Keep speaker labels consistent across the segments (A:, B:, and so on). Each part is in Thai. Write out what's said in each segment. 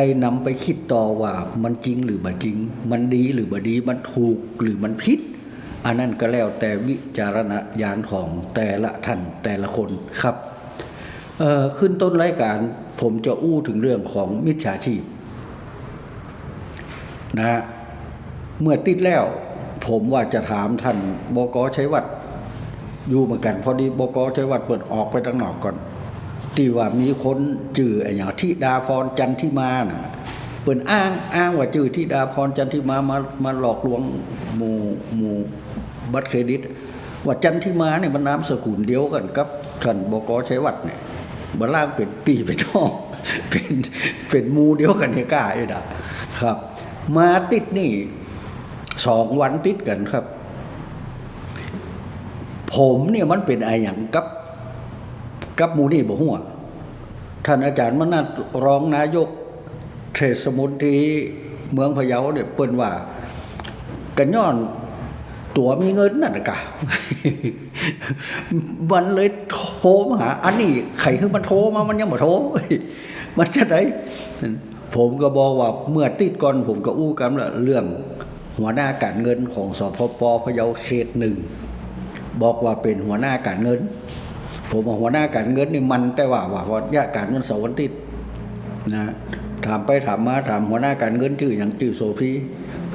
A: ได้นำไปคิดต่อว่ามันจริงหรือบ่จริง มันดีหรือบ่ดี มันถูกหรือมันผิด อันนั้นก็แล้วแต่วิจารณญาณของแต่ละท่านแต่ละคนครับขึ้นต้นรายการผมจะอู้ถึงเรื่องของมิจฉาชีพนะฮะเมื่อติดแล้ว ผมว่าจะถามท่านบกชัยวัฒน์อยู่เหมือนกัน พอดีบกชัยวัฒน์เปิดออกไปตั้งนอกก่อน ที่ว่ามีคนจื่อไอ้อย่างที่ดาพรจันทิมาน่ะเปิ่นอ้างอ้างว่าจื่อที่ดาพรจันทิมามามาหลอกลวงหมู่หมู่บัตรเครดิต ว่าจันทิมาเนี่ยมันนามสกุลเดียวกันกับท่านบกชัยวัฒน์เนี่ยบล่างเป็นปีเป็นทองเป็นเป็นมูเดียวกันเนี่ยกล้าไอ้ดาครับ มาติดนี่สองวันติดกันครับ ผมเนี่ยมันเป็นไออย่างกับ กับมูนี่บ่หัวท่านอาจารย์มนัดรองนายกเทศมนตรีเมืองพะเยาเนี่ยเปิ้นว่า กันย้อนตัวมีเงินนั่นกะมันเลยโทรมาหาอันนี้ใครคือมันโทรมามันยังบ่โทรมันจะได้ผมก็บอกว่าเมื่อติดก่อนผมก็อู้กันละเรื่องหัวหน้าการเงินของสพปพะเยาเขตหนึ่งบอกว่าเป็นหัวหน้าการเงิน ผมว่าหัวหน้าการเงินนี่มันแต่ว่าว่าว่าญาติการเงินเสาร์วันติดนะถามไปถามมาถามหัวหน้าการเงินชื่ออย่างชื่อโสพี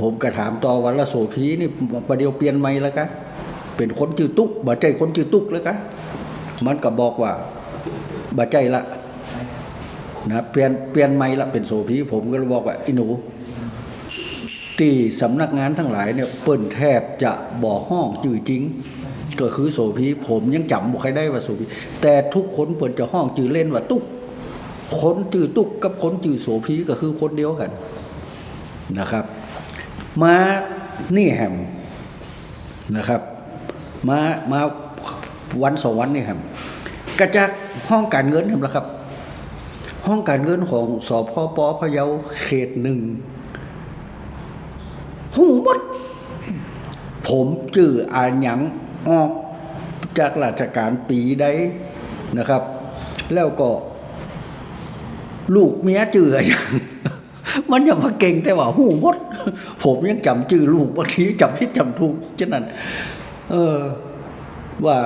A: ผมก็ถามต่อวันละโสพีนี่ประเดี๋ยวเปลี่ยนไหมแล้วกะเป็นคนชื่อตุ๊กบ่ใจคนชื่อตุ๊กแล้วกะมันก็บอกว่าบ่ใจละนะเปลี่ยนเปลี่ยนไหมละเป็นโสพีผมก็เลยบอกว่าอีหนูที่สำนักงานทั้งหลายเนี่ยเปิ้นแทบจะบ่อห้องจื่อจริง ก็คือโสพีผมยังจำบุใครได้ว่าโสพีแต่ทุกคนเปิดจะห้องจื่อเล่นว่าตุ๊กคนจื่อตุ๊กกับคนจื่อโสพีก็คือคนเดียวกันนะครับ มานี่แฮมนะครับ มามาวันสองวันนี่แฮมกระจากห้องการเงินแฮมล้วครับ ห้องการเงินของสพปพะเยาเขตหนึ่งหูมดผมจื่ออาหยัง ออกจากราชการปีใดนะครับ แล้วก็ ลูกเมียจื่ออางมันยังมาเก่งแต่ว่าหูมด ผมยังจำจื่อลูกบางทีจำพิดจำถูกฉะนั้น เออ ว่า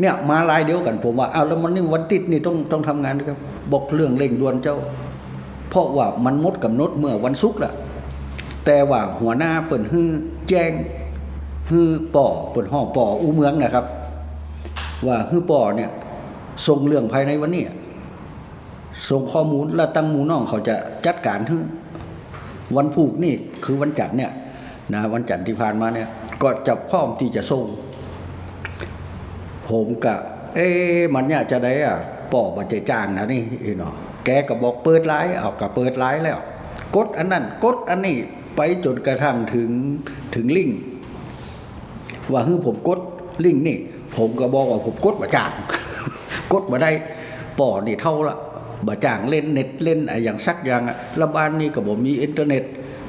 A: เนี่ย มาลายเดียวกัน ผมว่าเอาแล้วมันนี่วันติดนี่ต้องต้องทำงานด้วยครับบอกเรื่องเร่งด่วนเจ้า เพราะว่ามันมดกำหนดเมื่อวันศุกร์ละแต่ว่าหัวหน้าเปิ่นฮื้อแจ้ง ฮือป่อเปิดห้องป่ออูเมืองนะครับ ว่าฮือป่อเนี่ยส่งเรื่องภายในวันนี้ส่งข้อมูลแล้วตั้งหมูน้องเขาจะจัดการฮือวันผูกนี่คือวันจันทร์เนี่ยนะวันจันทร์ที่ผ่านมาเนี่ยก็จะพร้อมที่จะส่งผมกะเอ๊มันเนี่ยจะได้อะป่อบัจจจ้างนะนี่อีเนาะแกก็บอกเปิดไลน์เอาก็เปิดไลน์แล้ว กดอันนั้น กดอันนี้ไปจนกระทั่งถึงถึงลิงก์ ว่าคือผมกดลิงก์นี่ ผมก็บอกว่าผมกดบะจาง กดมาได้ป่อนี่เท่าละบะจางเล่นเน็ตเล่นอะไรอย่างสักอย่างอะระบานนี่ก็บอกมีอินเทอร์เน็ต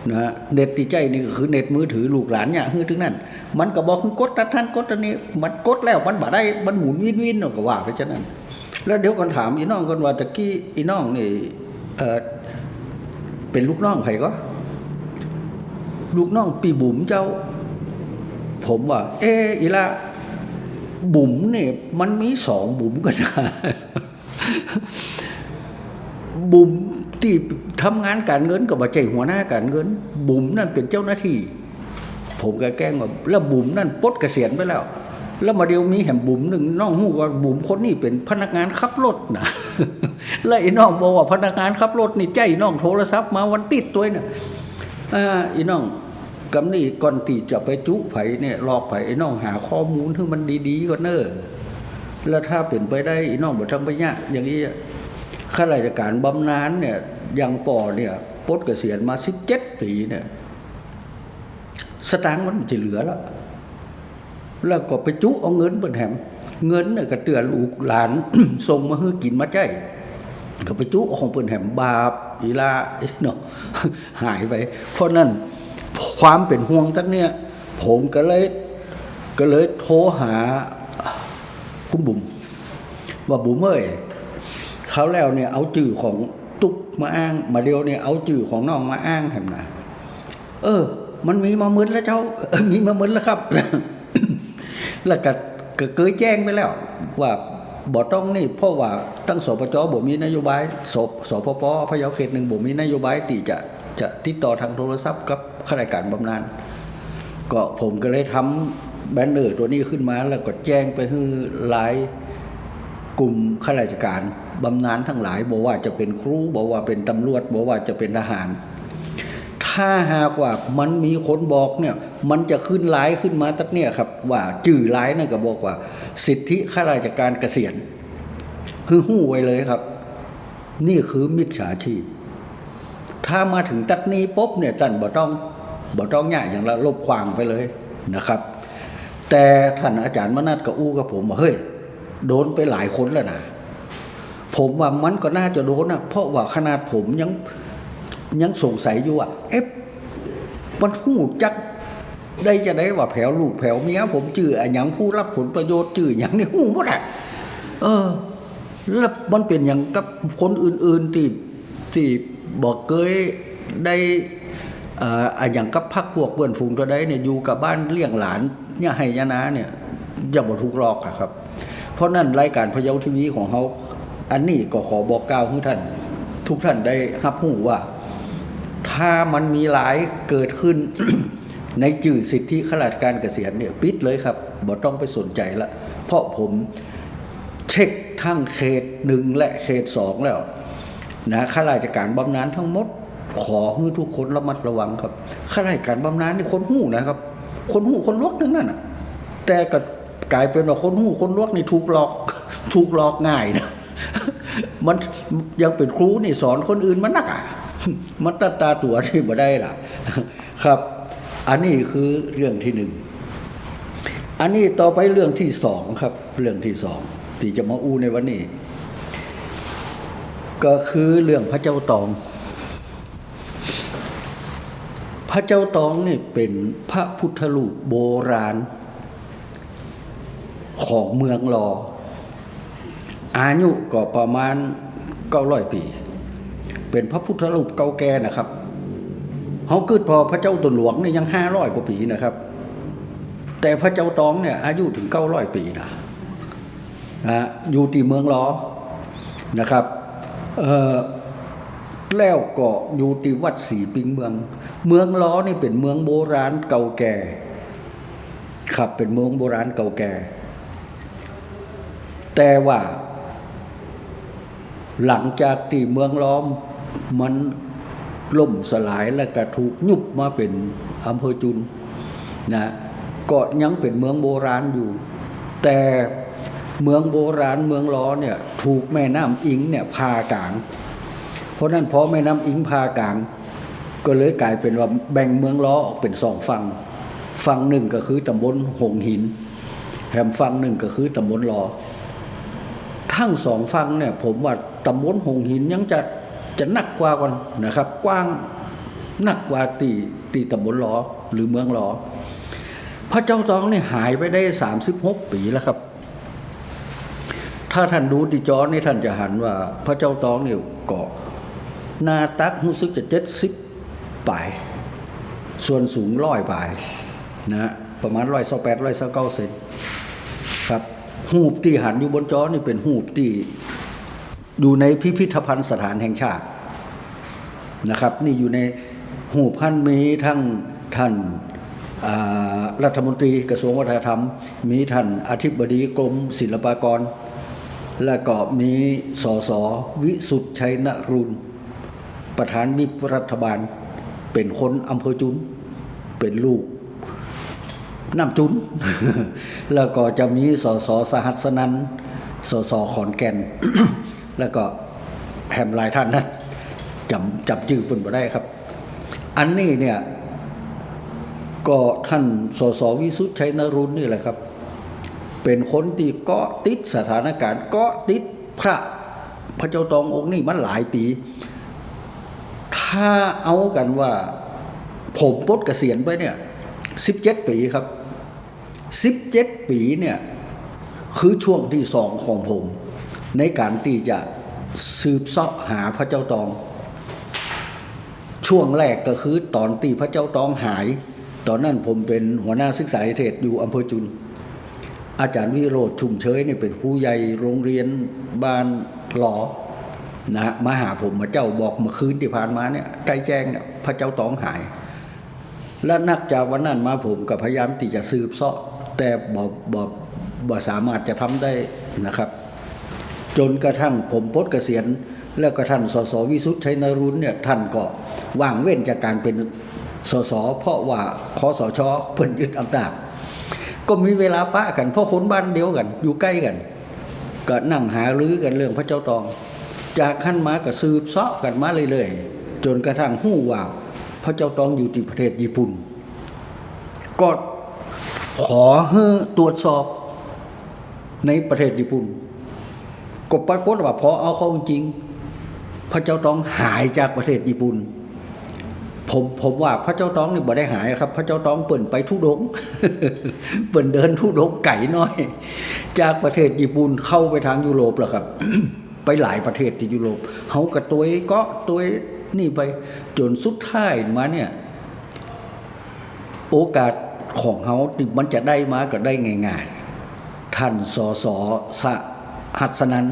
A: นะฮะเน็ตที่ใจนี่ก็คือเน็ตมือถือลูกหลานเนี่ยคือถึงนั้น มันก็บอกคือกดท่านท่านกดอันนี้ มันกดแล้วมันบ่ได้มันหมุนวินวินก็ว่าไปฉะนั้น แล้วเดี๋ยวก่อนถามอีน้องก่อนว่าตะกี้อีน้องนี่เออเป็นลูกน้องใครก็ ลูกน้องปีบุ๋มเจ้า ผมว่า เอออีละบุ๋มเนี่ยมันมีสองบุ๋มกันนะบุ๋มที่ทำงานการเงินกับใจหัวหน้าการเงิน บุ๋มนั่นเป็นเจ้าหน้าที่ ผมก็แกล้งว่าแล้วบุ๋มนั่นปลดเกษียณไปแล้ว แล้วมาเดียวมีแหมบุ๋มหนึ่งน้องหูว่าบุ๋มคนนี้เป็นพนักงานขับรถนะแล้วไอ้น้องบอกว่าพนักงานขับรถนี่ใจน้องโทรศัพท์มาวันติดตัวเนี่ยอ่าไอ้น้อง กำนี่ก่อนที่จะไปจุไผเนี่ยหลอกไผน้องหาข้อมูลที่มันดีๆก่อนเนอะแล้วถ้าเป็นไปได้น้องบ่ทำไปยะอย่างนี้ข้าราชการบำนาญเนี่ยย่างป่อเนี่ยปลดเกษียณมาสิบเจ็ดปีเนี่ยสตางค์มันจะเหลือแล้ว แล้วก็ไปจุเอาเงินเปินแถมเงินเนี่ยก็เตือนลูกหลานส่งมาให้กินมาใจก็ไปจุเอาของเปินแถมบาปอีลาเนาะหายไป เพราะนั้น ความเป็นห่วงท่านเนี่ย ผมก็เลยก็เลยโทรหาคุณบุ๋มว่าบุ๋มเอ้ยเขาแล้วเนี่ยเอาจื่อของตุ๊กมาอ้าง มาเดียวเนี่ยเอาจื่อของน้องมาอ้างแถมนะเออ มันมีมามึนแล้วเจ้ามีมามึนแล้วครับ แล้วก็ก็เคยแจ้งไปแล้ว ว่าบ่ต้องนี่เพราะว่าตั้งสปจบ่มีนโยบายสสพปพะเยาเขตหนึ่งบ่มีนโยบายที่จะ จะติดต่อทางโทรศัพท์กับข้าราชการบำนาญก็ผมก็เลยทำแบนเนอร์ตัวนี้ขึ้นมาแล้วก็แจ้งไปให้หลายกลุ่มข้าราชการบำนาญทั้งหลายบอกว่าจะเป็นครูบอกว่าเป็นตำรวจบอกว่าจะเป็นทหาร ถ้าหากว่ามันมีคนบอกเนี่ยมันจะขึ้นไลน์ขึ้นมาตัดเนี่ยครับว่าจื่อไลน์นั่นก็บอกว่า สิทธิข้าราชการเกษียณคือหู้ไว้เลยครับ นี่คือมิจฉาชีพ ถ้ามาถึงตัดนี้ปุ๊บเนี่ยท่านบ่ต้องบ่ต้องง่ายอย่างละลบความไปเลยนะครับ แต่ท่านอาจารย์มนัดกับอู้กับผมว่าเฮ้ยโดนไปหลายคนแล้วนะผมว่ามันก็น่าจะโดนนะเพราะว่าขนาดผมยังยังสงสัยอยู่ว่าเอ๊ะมันหูจักได้จะได้ว่าแผวลูกแผวเมียผมจื่ออะหยังผู้รับผลประโยชน์จื่ออย่างนี้หูหมดอะเออ แล้วมันเป็นอย่างกับคนอื่น ๆ ที่ที่ บอกเคยได้อ่ออย่างกับพักพวกเพื่อนฝูงตัวใดเนี่ยอยู่กับบ้านเลี้ยงหลานเนี่ยให้ยานาเนี่ยอย่าบ่ถูกหลอกอะครับ เพราะนั่นรายการพะเยาทีวีของเขาอันนี้ก็ขอบอกกล่าวให้ท่าน ทุกท่านได้รับรู้ว่า ถ้ามันมีหลายเกิดขึ้น ในจื่อสิทธิข้าราชการเกษียณเนี่ยปิดเลยครับบ่ต้องไปสนใจละเพราะผมเช็คทั้งเขตหนึ่งและเขตสองแล้ว นะข้าราชการบำนาญทั้งหมด ขอให้ทุกคนระมัดระวังครับข้าราชการบำนาญนี่คนหู้นะครับ คนหู้คนลวกทั้งนั้นน่ะ แต่ก็กลายเป็นว่าคนหู้คนลวกนี่ถูกหลอกถูกหลอกง่ายนะมันยังเป็นครูนี่สอนคนอื่นมันนักอะมันตาตาตัวที่มาได้ล่ะ ครับ อันนี้คือเรื่องที่หนึ่งอันนี้ต่อไปเรื่องที่สองครับ เรื่องที่สองที่จะมาอู้ในวันนี้ ก็คือเรื่องพระเจ้าตอง พระเจ้าตองนี่เป็นพระพุทธรูปโบราณ ของเมืองรอ อายุก็ประมาณเก้าร้อยปี เป็นพระพุทธรูปเก่าแก่นะครับเขาเกิดพอพระเจ้าตนหลวงเนี่ยยังห้าร้อยกว่าปีนะครับ แต่พระเจ้าตองเนี่ยอายุถึงเก้าร้อยปีนะนะอยู่ที่เมืองล้อนะครับ แล้วก็อยู่ที่วัดศรีปิงเมือง เมืองล้อนี่เป็นเมืองโบราณเก่าแก่ ครับเป็นเมืองโบราณเก่าแก่ แต่ว่า หลังจากที่เมืองล้อมมันล่มสลายและก็ถูกยุบมาเป็นอำเภอจุนนะก็ยังเป็นเมืองโบราณอยู่ แต่ เมืองโบราณเมืองล้อเนี่ยถูกแม่น้ำอิงเนี่ยพากลาง เพราะนั้นพอแม่น้ำอิงพากลาง ก็เลยกลายเป็นว่าแบ่งเมืองล้อออกเป็นสองฝั่งฝั่งหนึ่งก็คือตำบลหงหินแถมฝั่งหนึ่งก็คือตำบลลอทั้งสองฝั่งเนี่ยผมว่าตำบลหงหินยังจะจะหนักกว่าก่อนนะครับ กว้างหนักกว่าตีตีตำบลล้อหรือเมืองล้อพระเจ้าตองเนี่ยหายไปได้สามสิบหกปีแล้วครับ ถ้าท่านดูติจอนี่ท่านจะหันว่า พระเจ้าตองเนี่ยเก็หนาตักรู้สึกจะเจ็ดสิบปลายส่วนสูงร้อยปลายนะฮะประมาณร้อยสแปดร้อยสเก้าเซนครับหูปที่หันอยู่บนจอนี่เป็นหูปที่อยู่ในพิพิธภัณฑ์สถานแห่งชาตินะครับ นี่อยู่ในหูพันมีทั้งท่านรัฐมนตรีกระทรวงวัฒนธรรม มีท่านอธิบดีกรมศิลปากร และก็มีสสวิสุทธิ์ชัยนรุณประธานวิปรัฐบาล เป็นคนอำเภอจุน เป็นลูกน้ำจุน แล้วก็จะมีสสสหัสนันสสขอนแก่น แล้วก็แฮมหลายท่านนะจำจำชื่อเพิ่นบ่ได้ครับ อันนี้เนี่ยก็ท่านสสวิสุทธิ์ชัยนรุณนี่แหละครับ เป็นคนที่เกาะติดสถานการณ์เกาะติดพระพระเจ้าตององค์นี่มันหลายปี ถ้าเอากันว่า ผมปลดเกษียณไปเนี่ยสิบเจ็ดปีครับสิบเจ็ดปีเนี่ยคือช่วงที่สองของผม ในการที่จะสืบเสาะหาพระเจ้าตอง ช่วงแรกก็คือตอนตีพระเจ้าตองหาย ตอนนั้นผมเป็นหัวหน้าศึกษาเทศอยู่อำเภอจุน อาจารย์วิโรธชุมเชยเนี่ยเป็นผู้ใหญ่โรงเรียนบ้านหลอนะฮะมาหาผมมาเจ้าบอกเมื่อคืนที่ผ่านมาเนี่ยใกล้แจ้งเนี่ยพระเจ้าตองหาย และนักจากวันนั้นมาผมก็พยายามที่จะสืบเสาะแต่บ่บ่บ่สามารถจะทำได้นะครับ จนกระทั่งผมปลดเกษียณ แล้วก็ท่านสสวิสุทธิ์ชัยนรุนเนี่ยท่านก็ว่างเว้นจากการเป็นสสเพราะว่าคอสชเพิ่นยึดอำนาจ ก็มีเวลาปะกันเพราะคนบ้านเดียวกัน อยู่ใกล้กัน ก็นั่งหารือกันเรื่องพระเจ้าตอง จากขั้นมาก็สืบเสาะกันมาเรื่อยๆจนกระทั่งหู้ว่า พระเจ้าตองอยู่ที่ประเทศญี่ปุ่น ก็ขอให้ตรวจสอบในประเทศญี่ปุ่นก็ปรากฏว่าพอเอาเข้าจริง พระเจ้าตองหายจากประเทศญี่ปุ่น ผมผมว่าพระเจ้าต้องนี่บ่ได้หายครับ พระเจ้าต้องเปิ่นไปทุดงเปิ่นเดินทุดงไก่น้อย จากประเทศญี่ปุ่นเข้าไปทางยุโรปแล้วครับ ไปหลายประเทศที่ยุโรปเขากระตัวก็ตัวนี่ไปจนสุดท้ายมาเนี่ย โอกาสของเขาที่มันจะได้มาก็ได้ง่ายๆ ท่านสอสอสะหัสนัน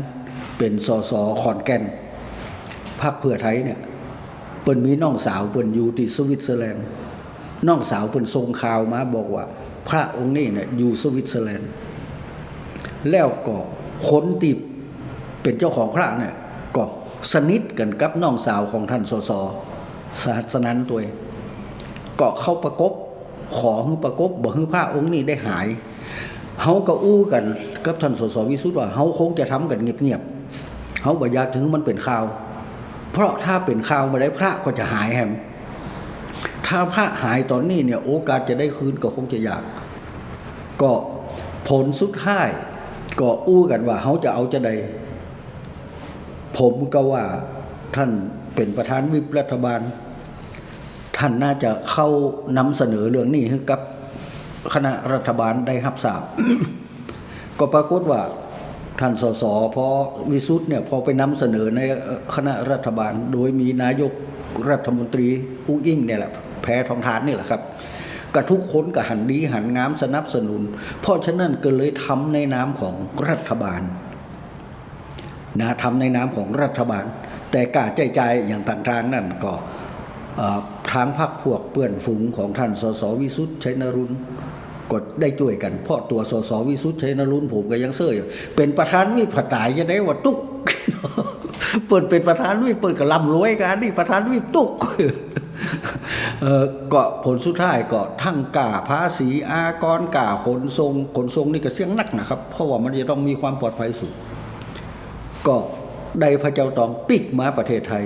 A: เป็นสอสอขอนแก่นพรรคเพื่อไทยเนี่ย เปิ้นมีน้องสาวเปิ้นอยู่ที่สวิตเซอร์แลนด์น้องสาวเปิ้นส่งข่าวมาบอกว่า พระองค์นี้เนี่ยอยู่สวิตเซอร์แลนด์แล้วก็คนที่เป็นเจ้าของพระเนี่ยก็สนิทกันกับน้องสาวของท่านสสสหัสนันตัวเองก็เข้าประกบขอให้ประกบบอกให้พระองค์นี้ได้หายเฮาก็อู้กันกับท่านสสวิสุทธ์ว่าเฮาคงจะทำกันเงียบๆเฮาบ่อยากถึงมันเป็นข่าว เพราะถ้าเป็นข่าวมาได้พระก็จะหายแฮมถ้าพระหายตอนนี้เนี่ยโอกาสจะได้คืนก็คงจะยาก ก็ผลสุดท้ายก็อู้กันว่าเขาจะเอาจะใด ผมก็ว่าท่านเป็นประธานวิปรัฐบาล ท่านน่าจะเข้านำเสนอเรื่องนี้ให้กับคณะรัฐบาลได้รับทราบ ก็ปรากฏว่า ท่านสสพอวิสุทธ์เนี่ยพอไปนำเสนอในคณะรัฐบาล โดยมีนายกรัฐมนตรีอุ้งอิงเนี่ยแหละแพ้ทองทานนี่แหละครับกับทุกคนก็หันดีหันงามสนับสนุน เพราะฉะนั้นก็เลยทำในนามของรัฐบาลนะทำในนามของรัฐบาล แต่กล้าใจใจอย่างต่างๆนั่นก็ทางพรรคพวกเปื่อนฝูงของท่านสสวิสุทธ์ชัยนรุน ก็ได้ช่วยกันเพราะตัวสสวิสุทธ์ชัยนรุนผมก็ยังเสื่ออยู่เป็นประธานวิปตายจะได้ว่าตุกเปิดเป็นประธานวิปเปิดกับลำรวยกันนี่ประธานวิปตุกเออก็ผลสุดท้ายก็ทั้งกาภาษีอากรกาขนส่งขนส่งนี่ก็เสี่ยงนักนะครับ เพราะว่ามันจะต้องมีความปลอดภัยสูงก็ได้พระเจ้าตองปิกมาประเทศไทย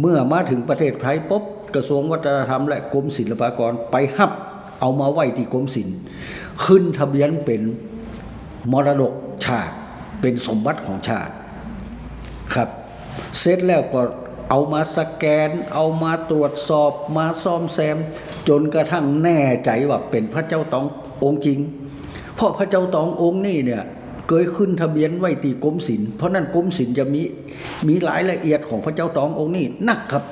A: เมื่อมาถึงประเทศไทยปุ๊บกระทรวงวัฒนธรรมและกรมศิลปากรไปฮับ เอามาไว้ที่กรมศิลป์ขึ้นทะเบียนเป็นมรดกชาติเป็นสมบัติของชาติครับ เสร็จแล้วก็เอามาสแกน เอามาตรวจสอบมาซ่อมแซม จนกระทั่งแน่ใจว่าเป็นพระเจ้าตององค์จริง เพราะพระเจ้าตององค์นี่เนี่ยเคยขึ้นทะเบียนไว้ที่กรมศิลป์เพราะนั้นกรมศิลป์จะมีมีรายละเอียดของพระเจ้าตององค์นี้นักครับ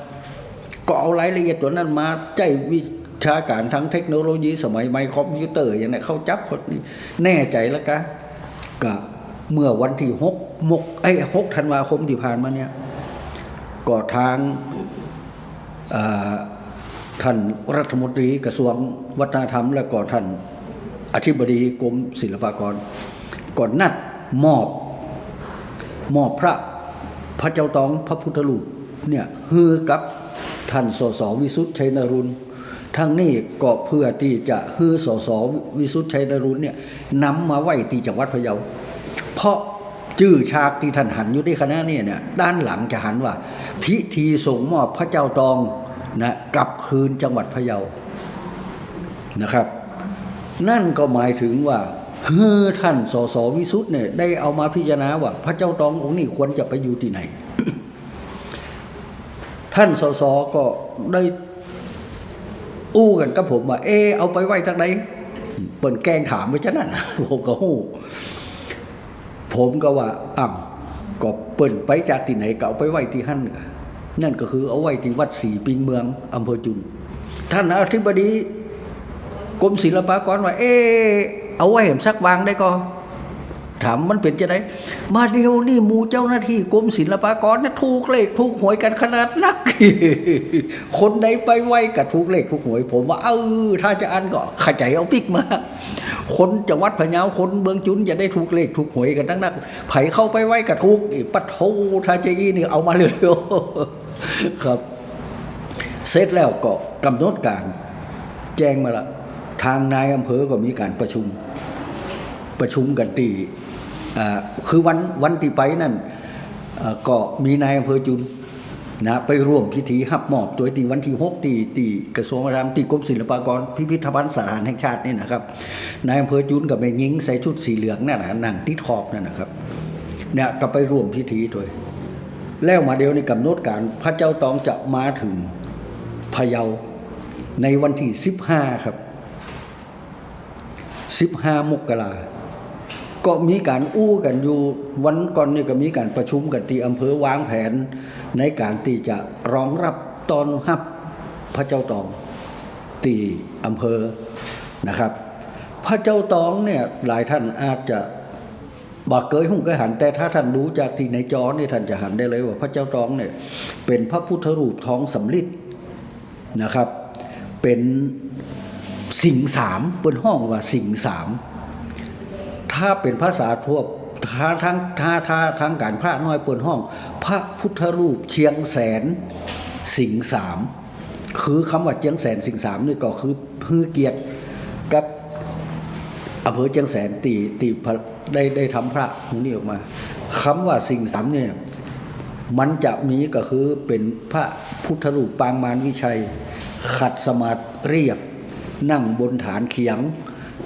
A: ก็เอารายละเอียดตัวนั้นมาใจวิ ชาการทั้งเทคโนโลยีสมัยไมโครคอมพิวเตอร์อย่างนี้เขาจับคนนี้แน่ใจแล้วกะก็เมื่อวันที่หกมกไอ้หกธันวาคมที่ผ่านมาเนี่ยก็ทางท่านรัฐมนตรีกระทรวงวัฒนธรรม และก็ท่านอธิบดีกรมศิลปากรก่อนนัดมอบมอบพระพระเจ้าตองพระพุทธรูปเนี่ยฮือกับท่านสสวิสุทธิ์ชัยนรุน ทั้งนี้ก็เพื่อที่จะฮือสสวิสุทธิชัยนรุนเนี่ยนำมาไว้ที่จังหวัดพะเยา เพราะจื่อฉากที่ท่านหันอยู่ที่คณะเนี่ยเนี่ยด้านหลังจะหันว่า พิธีส่งมอบพระเจ้าตองนะกลับคืนจังหวัดพะเยานะครับ นั่นก็หมายถึงว่าเฮ้อท่านสสวิสุทธ์เนี่ยได้เอามาพิจารณาว่า พระเจ้าตององค์นี้ควรจะไปอยู่ที่ไหน ท่านสสก็ได้ อู้กันกับผมว่าเออเอาไปไว้ทางไหนเปิ่นแกงถามไว้ฉะนั้นผมก็หู้ ผมก็ว่าอ้าวก็เปิ่นไปจากที่ไหนก็เอาไปไว้ที่หั่นนั่นก็คือเอาไว้ที่วัดศรีปิงเมืองอำเภอจุน ท่านอธิบดีกรมศิลปากรว่า เออเอาไว้เห็นสักวางได้ก็ ถามมันเป็นจะไดมาเดียวนี่มูเจ้าหน้าที่กรมศิลปากรนะถูกเลขถูกหวยกันขนาดนัก คนใดไปไวกับถูกเลขถูกหวย ผมว่าเออถ้าจะอันก็ขจายเอาปิกมา คนจังหวัดพะเยาคนเมืองจุนจะได้ถูกเลขถูกหวยกันทั้งนั้นไผเข้าไปไวกับถูกอีกปะโทถ้าจะอีนี่เอามาเร็วๆครับ เสร็จแล้วก็กำหนดการ แจ้งมาละทางนายอำเภอก็มีการประชุมประชุมกันตี คือวันวันที่ไปนั่นก็มีนายอำเภอจุนนะไปร่วมพิธีหับมอบตัวตีวันที่หกตีตีกระทรวงวัฒนธรรมตีกรมศิลปากรพิพิธภัณฑ์สถานแห่งชาตินี่นะครับนายอำเภอจุนกับแม่ยิงใส่ชุดสีเหลืองนั่นนะนั่งติดขอบนั่นนะครับเนี่ยก็ไปร่วมพิธีด้วยแล้วมาเดียวในกำหนดการพระเจ้าตองจะมาถึงพะเยาในวันที่สิบห้าครับสิบห้ามกรา ก็มีการอู้กันอยู่วันก่อนนี่ก็มีการประชุมกันที่อำเภอวางแผน ในการที่จะรองรับตอนฮับพระเจ้าตองตีอำเภอนะครับ พระเจ้าตองเนี่ยหลายท่านอาจจะบอกเกยหุ่งก็หันแต่ถ้าท่านรู้จากที่ในจอเนี่ยท่านจะหันได้เลยว่าพระเจ้าตองเนี่ยเป็นพระพุทธรูปท้องสำริดนะครับ เป็นสิงสามเป็นห้องว่าสิงสาม ถ้าเป็นภาษาทั่วถ้าทั้งถ้าถ้าทางการพระน้อยเปิดห้อง พระพุทธรูปเชียงแสนสิงสามคือคำว่าเชียงแสนสิงสามนี่ก็คือพือเกียรติกับอำเภอเชียงแสนตีตีพระได้ได้ทำพระตรงนี้ออกมาคำว่าสิงสามเนี่ยมันจะมีก็คือเป็นพระพุทธรูปปางมารวิชัย ขัดสมาธิเรียบนั่งบนฐานเขียง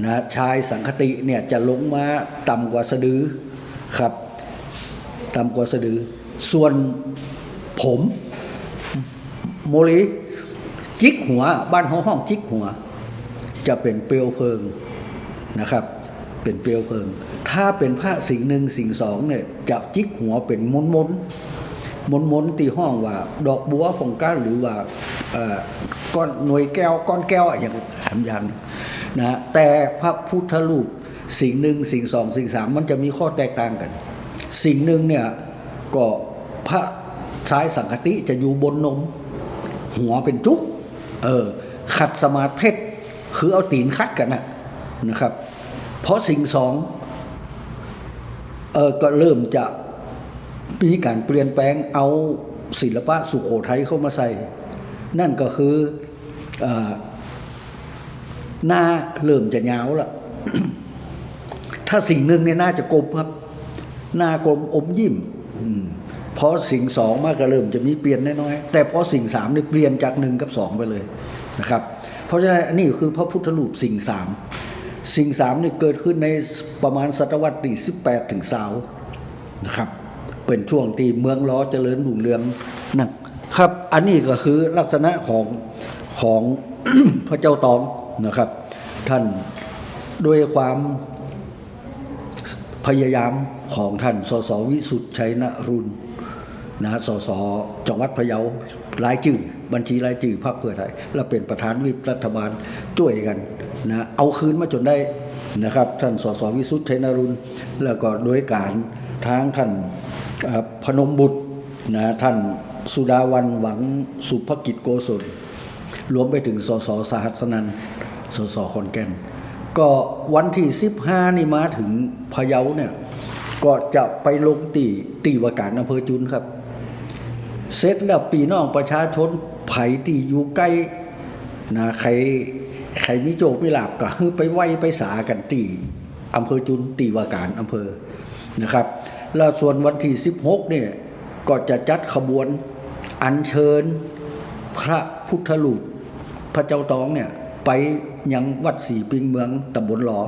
A: นะชายสังคติเนี่ยจะลงมาต่ำกว่าสะดือครับต่ำกว่าสะดือ ส่วนผมโมลีจิกหัว บ้านห้องห้องจิกหัว จะเป็นเปลวเพลิงนะครับ เป็นเปลวเพลิง ถ้าเป็นพระสิ่งหนึ่งสิ่งสองเนี่ยจะจิกหัวเป็นมนมนมนมนตีห้องว่า ดอกบัวของก้านหรือว่าเอ่อก้อนหน่วยแก้วก้อนแก้วอะอย่างหามยัน นะแต่พระพุทธรูปสิ่งหนึ่งสิ่งสองสิ่งสามมันจะมีข้อแตกต่างกัน สิ่งหนึ่งเนี่ยก็พระชายสังคติจะอยู่บนนม หัวเป็นจุกเออขัดสมาธิคือเอาตีนคัดกันนะนะครับ เพราะสิ่งสองเออก็เริ่มจะมีการเปลี่ยนแปลงเอาศิลปะสุโขทัยเข้ามาใส่ นั่นก็คือเออ หน้าเริ่มจะยาวละถ้าสิ่งหนึ่งเนี่ยน่าจะกลมครับ หน้ากลมอมยิ้มพอสิ่งสองมากก็เริ่มจะมีเปลี่ยนน้อยๆแต่พอสิ่งสามนี่เปลี่ยนจากหนึ่งกับสองไปเลยนะครับ เพราะฉะนั้นนนี้คือพระพุทธรูปสิ่งสามสิ่งสามนี่เกิดขึ้นในประมาณศตวรรษที่สิบแปดถึงสาวนะครับ เป็นช่วงที่เมืองล้อเจริญรุ่งเรืองนะครับ อันนี้ก็คือลักษณะของของพระเจ้าตอง นะครับ ท่านด้วยความพยายามของท่านสสวิสุทธิ์ชัยนรุณนะสสจังหวัดพะเยารายจื่อบัญชีรายจื่อพรรคเพื่อไทยและเป็นประธานวิปรัฐบาลช่วยกันนะเอาคืนมาจนได้นะครับ ท่านสสวิสุทธิ์ชัยนรุณแล้วก็โดยการทางท่านพนมบุตรนะท่านสุดาวันหวังสุภกิจโกศล รวมไปถึงสสสหัสนันสสขอนแก่น ก็วันที่ 15 นี่มาถึงพะเยาเนี่ย ก็จะไปลงตีตีวาการอำเภอจุนครับ เสร็จแล้วปีน้องประชาชนไผ่ตีอยู่ใกล้นะใครใครมีโจกมีลาบก็คือไปไหวไปสากันตีอำเภอจุนตีวาการอำเภอนะครับ แล้วส่วนวันที่ 16เนี่ยก็จะจัดขบวนอัญเชิญพระพุทธรูป พระเจ้าตองเนี่ยไปยังวัดศรีปิงเมืองตำบลหลอ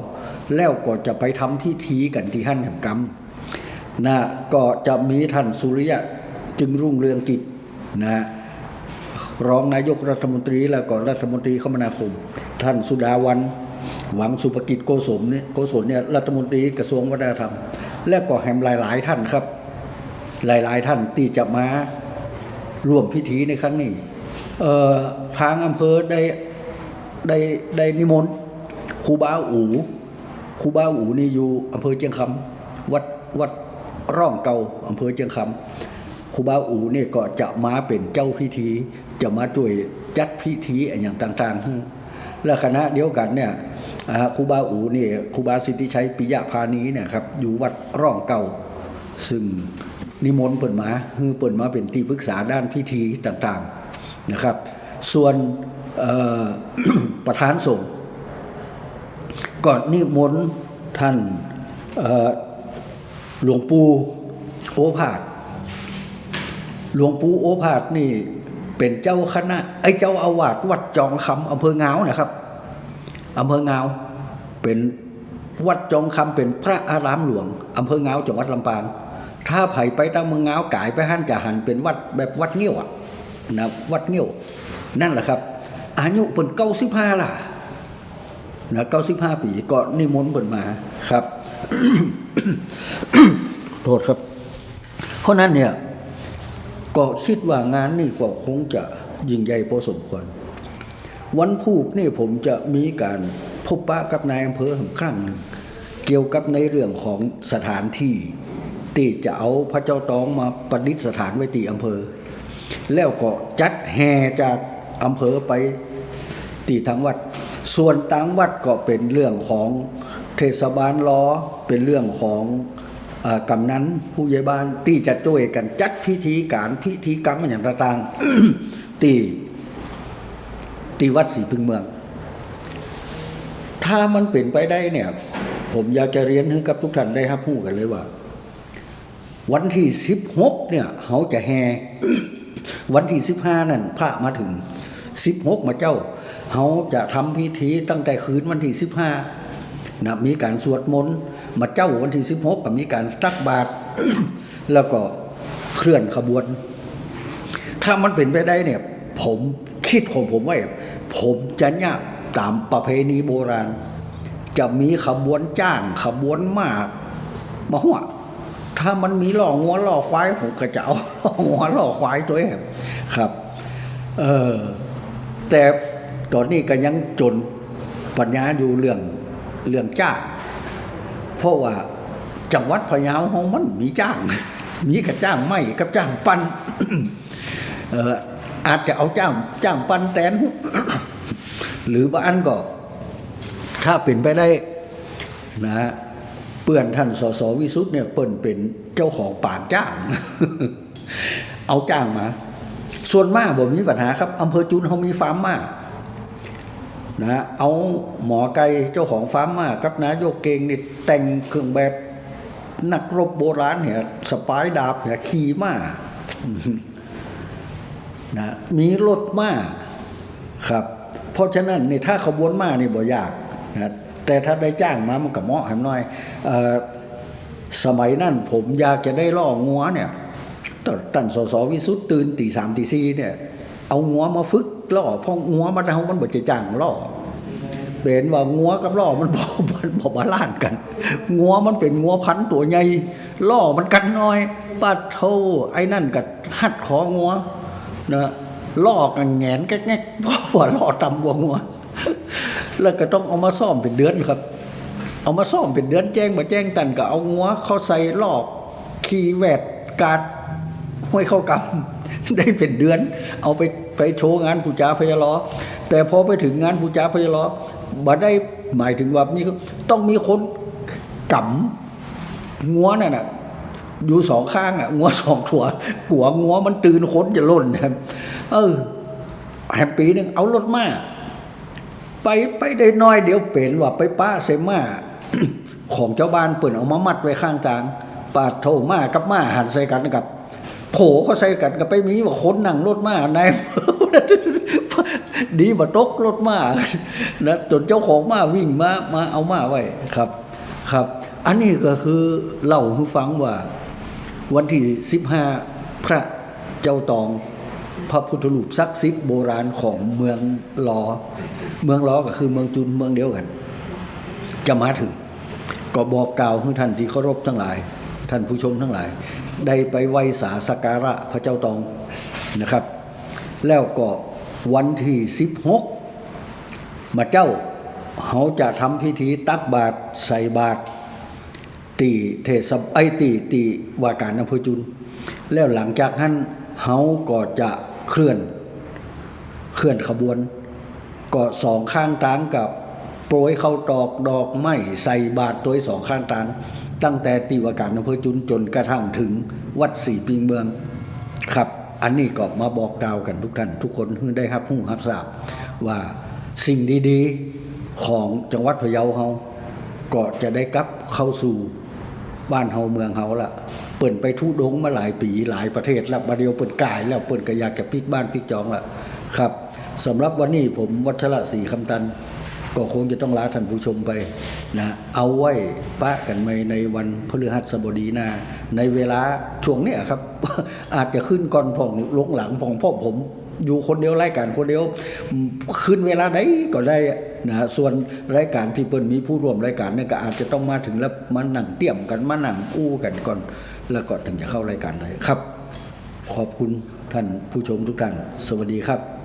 A: แล้วก็จะไปทำพิธีกันที่หั่นแห่งกรรมนะก็จะมีท่านสุริยะจึงรุ่งเรืองกิจนะรองนายกรัฐมนตรีแล้วก็รัฐมนตรีคมนาคม ท่านสุดาวันหวังสุภกิจโกสมเนี่ยโกศลเนี่ยรัฐมนตรีกระทรวงวัฒนธรรม และก็แหมหลาย ๆ ท่านครับ หลาย ๆ ท่านที่จะมาร่วมพิธีในครั้งนี้ ทางอำเภอได้ได้ได้นิมนต์ครูบาอูครูบาอูนี่อยู่อำเภอเชียงคำวัดวัดร่องเก่าอำเภอเชียงคำครูบาอูนี่ก็จะมาเป็นเจ้าพิธี จะมาช่วยจัดพิธีอย่างต่างๆ และคณะเดียวกันเนี่ยครูบาอูนี่ครูบาสิทธิชัยปิยะพานีเนี่ยครับอยู่วัดร่องเก่า ซึ่งนิมนต์เปิดมาคือเปิดมาเป็นที่ปรึกษาด้านพิธีต่างๆ นะครับ ส่วนประธานสงฆ์ก็นิมนต์ท่านหลวงปู่โอภาสหลวงปู่โอภาสนี่เป็นเจ้าคณะไอ้เจ้าอาวาสวัดจองคำอำเภอเงาวนะครับอำเภอเงาวเป็นวัดจองคำเป็นพระอารามหลวงอำเภอเงาวจังหวัดลำปาง ถ้าไผ่ไปตามเมืองเงาวกายไปหั่นจะหันเป็นวัดแบบวัดเงี้ยวอะ นะวัดเงี้ยวนั่นแหละครับ อายุเป็นเก้าสิบห้าล่ะนะเก้าสิบห้าปีก็นิมนต์เปิดมาครับโทษครับ เพราะนั้นเนี่ยก็คิดว่างานนี่ก็คงจะยิ่งใหญ่พอสมควร วันพูกนี่ผมจะมีการพบปะกับนายอำเภอถึงครั้งหนึ่ง เกี่ยวกับในเรื่องของสถานที่ที่จะเอาพระเจ้าตองมาประดิษฐานไว้ที่อำเภอ แล้วก็จัดแห่จากอำเภอไปที่ทางวัด ส่วนต่างวัดก็เป็นเรื่องของเทศบาลล้อเป็นเรื่องของอกำนันผู้ใหญ่บ้านที่จะช่วยกันจัดพิธีการพิธีกรรมอย่างต่างๆที่ที่วัดศรีพึ่งเมือง ถ้ามันเป็นไปได้เนี่ย ผมอยากจะเรียนให้กับทุกท่านได้รับรู้กันเลยว่า วันที่สิบหกเนี่ยเขาจะแห่ วันที่สิบห้านั่นพระมาถึงสิบหกมาเจ้าเขาจะทำพิธีตั้งแต่คืนวันที่สิบห้านะมีการสวดมนต์มาเจ้าวันที่สิบหกก็มีการตักบาตรแล้วก็เคลื่อนขบวน ถ้ามันเป็นไปได้เนี่ย ผมคิดของผมว่าผมจะเนี่ยตามประเพณีโบราณ จะมีขบวนจ้างขบวนมากมาหัว ถ้ามันมีหล่องัวหล่อควายผมก็จะเอาหล่องัวหล่อควายตัวเองครับ เออแต่ตอนนี้ก็ยังจนปัญญาอยู่เรื่องเรื่องจ้างเพราะว่าจังหวัดพะเยาของมันมีจ้าง มีกับจ้างไม่กับจ้างปันเอออาจจะเอาจ้างจ้างปันแตนหรือบางอันก็ ถ้าเป็นไปได้นะฮะ เปื่อนท่านสสวิสุทธ์เนี่ยเปิ่นเป็นเจ้าของปากจ้าง เอาจ้างมา ส่วนมากผมมีปัญหาครับอำเภอจุนเขามีฟาร์มมากนะเอาหมอไก่เจ้าของฟาร์มมากับนายกเก่งนี่แต่งเครื่องแบบนักรบโบราณเนี่ยสปายดาบเนี่ยขี่มานะมีรถมาครับ เพราะฉะนั้นเนี่ยถ้าขบวนมาเนี่ยบ่ยากนะ แต่ถ้าได้จ้างมามันก็เหมาะแหมน่อยสมัยนั้นผมอยากจะได้ล่องัวเนี่ยตอนตันสสวิสุทธ์ตื่นตีสามตีสี่เนี่ย เอางัวมาฝึกล่อเพราะงัวมันเอามันบ่จะจ้างล่อเป็นว่างัวกับล่อมันบ่มันบ่บาลานกัน งัวมันเป็นงัวพันตัวใหญ่ล่อมันกันน้อยปัดโทไอ้นั่นก็หัดคองัวนะล่อกันแงนแก๊กๆเพราะว่าล่อต่ำกว่างัว แล้วก็ต้องเอามาซ่อมเป็นเดือนครับ เอามาซ่อมเป็นเดือนแจ้งมาแจ้งตันก็เอางัวเข้าใส่ลอกคีย์แวดกาดห้วยเข้ากำได้เป็นเดือน เอาไปไปโชว์งานปูจาพยาลอแต่พอไปถึงงานปูจาพยาลอบ่ได้หมายถึงว่านี่ต้องมีคนกำงัวนั่นน่ะอยู่สองข้างอะงัวสองถั่วกัวงัวมันตื่นค้นจะล่นครับเออแฮมปีหนึ่งเอารถมา ไปไปได้น้อยเดี๋ยวเป็นว่าไปป้าเซมาของเจ้าบ้านเปิ่นเอามามัดไว้ข้างทางปาดโทมากับมาหันใส่กันกับโผเขาใส่กันกับไปมีว่าคนนั่งรถมาในดีบ่ตกรถมานะจนเจ้าของมาวิ่งมามาเอามาไว้ครับ ครับ อันนี้ก็คือเล่าให้ฟังว่า วันที่สิบห้าพระเจ้าตอง พระพุทธรูปศักดิ์สิทธิ์โบราณของเมืองลอ เมืองลอก็คือเมืองจุนเมืองเดียวกัน จะมาถึง ก็บอกกล่าวให้ท่านที่เคารพทั้งหลาย ท่านผู้ชมทั้งหลาย ได้ไปไหว้สาสการะพระเจ้าตองนะครับ แล้วก็วันที่16มาเจ้าเขาจะทำพิธีตักบาตรใส่บาตรตีเทศไอตีตีว่าการอำเภอจุน แล้วหลังจากนั้นเขาก็จะ เคลื่อน เคลื่อนขบวนก็สองข้างทางกับโปรยเข้าตอกดอกไม้ใส่บาตรตัวสองข้างทาง ตั้งแต่ตีวาการอำเภอจุนจนกระทั่งถึงวัดสี่ปีเมือง ครับ อันนี้ก็มาบอกกล่าวกันทุกท่าน ทุกคนเพื่อได้รับผู้รับทราบว่าสิ่งดีๆของจังหวัดพะเยาเราก็จะได้กลับเข้าสู่บ้านเฮาเมืองเฮาละ เปิ่นไปทุดงมาหลายปีหลายประเทศแล้วบาเดียวเปิ่นกายแล้วเปิ่นก็อยากจะพลิกบ้านพลิกจองละครับสำหรับวันนี้ผมวัชระศรีคำตัน ก็คงจะต้องลาท่านผู้ชมไปนะเอาไว้ปะกันไปในวันพฤหัสบดีหน้าในเวลาช่วงเนี้ยครับ อาจจะขึ้นก่อนผ่องลงหลังผ่องพราะผมอยู่คนเดียวรายการคนเดียวขึ้นเวลาใดก็ได้นะส่วนรายการที่เปิ้นมีผู้ร่วมรายการเนี่ยก็อาจจะต้องมาถึงแล้วมานั่งเตรียมกันมานั่งอู้กันก่อน แล้วก็ถึงจะเข้ารายการได้ครับ ขอบคุณท่านผู้ชมทุกท่าน สวัสดีครับ